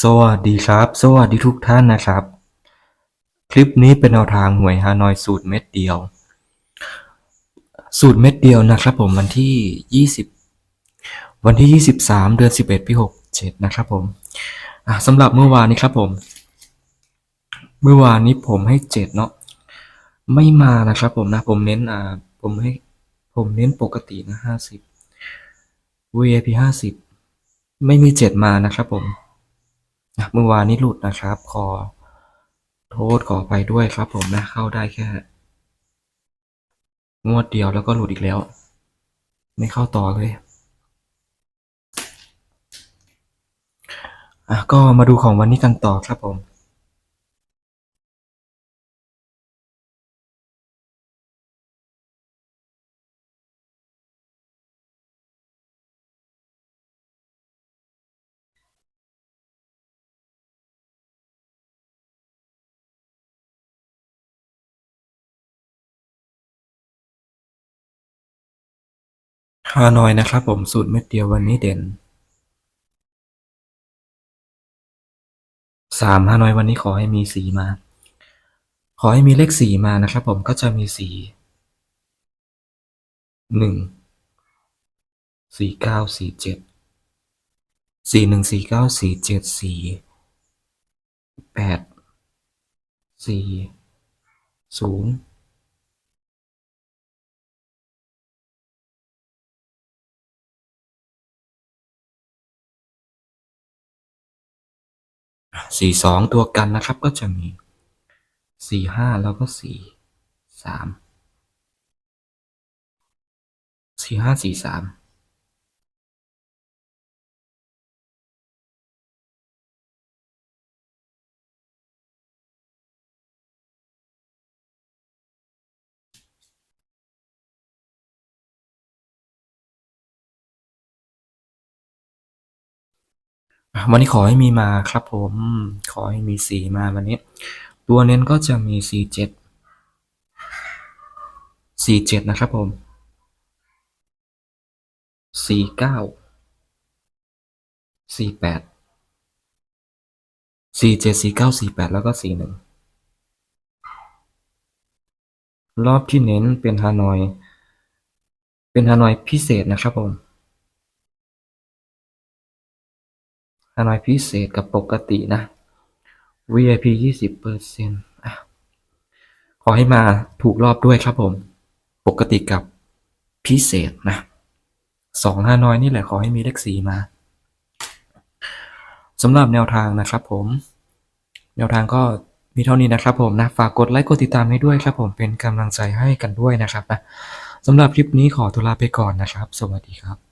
สวัสดีครับ สวัสดีทุกท่านนะครับ คลิปนี้เป็นแนวทางหวยฮานอยสูตรเม็ดเดียว สูตรเม็ดเดียวนะครับผมวันที่ 20 วันที่ 23 เดือน 11 ปี67 นะครับผมสำหรับเมื่อวานนี้ครับผม เมื่อวานนี้ผมให้ 7 เนาะไม่มานะครับผมนะ ผมเน้นอ่าผมให้ผมเน้นปกตินะ 50 VIP 50 ไม่มี 7 มานะครับผม เมื่อวานนี้หลุดนะครับ ขอโทษขอไปด้วยครับผมนะ เข้าได้แค่ งวดเดียวแล้วก็หลุดอีกแล้ว ไม่เข้าต่อเลยอะก็มาดูของวันนี้กันต่อครับผม ฮานอยนะครับผมสูตรเม็ดเดียววันนี้เด่นสามฮานอยวันนี้ขอให้มีสีมา ขอให้มีเลขสีมานะครับผมก็จะมีสีหนึ่งสี่เก้าสี่เจ็ดสี่หนึ่งสี่เก้าสี่เจ็ดสี่แปดสี่ศูนย์ สี่สองตัวกันนะครับก็จะมีสี่ห้าแล้วก็สี่สามสี่ห้าสี่สาม วันนี้ขอให้มีมาครับผม ขอให้มีสีมาวันนี้ ตัวเน้นก็จะมีสี่เจ็ดสี่เจ็ดนะครับผมสี่เก้าสี่แปดสี่เจ็ดสี่เก้าสี่แปดแล้วก็สี่หนึ่งรอบที่เน้นเป็นฮานอย เป็นฮานอยพิเศษนะครับผม ฮานอยพิเศษกับปกตินะ VIP ยี่สิบเปอร์เซ็นต์ขอให้มาถูกรอบด้วยครับผม ปกติกับพิเศษนะสองฮานอยนี่แหละขอให้มีเลขสีมาสำหรับแนวทางนะครับผม แนวทางก็มีเท่านี้นะครับผมนะ ฝากกดไลค์กดติดตามให้ด้วยครับผมเป็นกำลังใจให้กันด้วยนะครับนะสำหรับคลิปนี้ขอตัวลาไปก่อนนะครับ สวัสดีครับ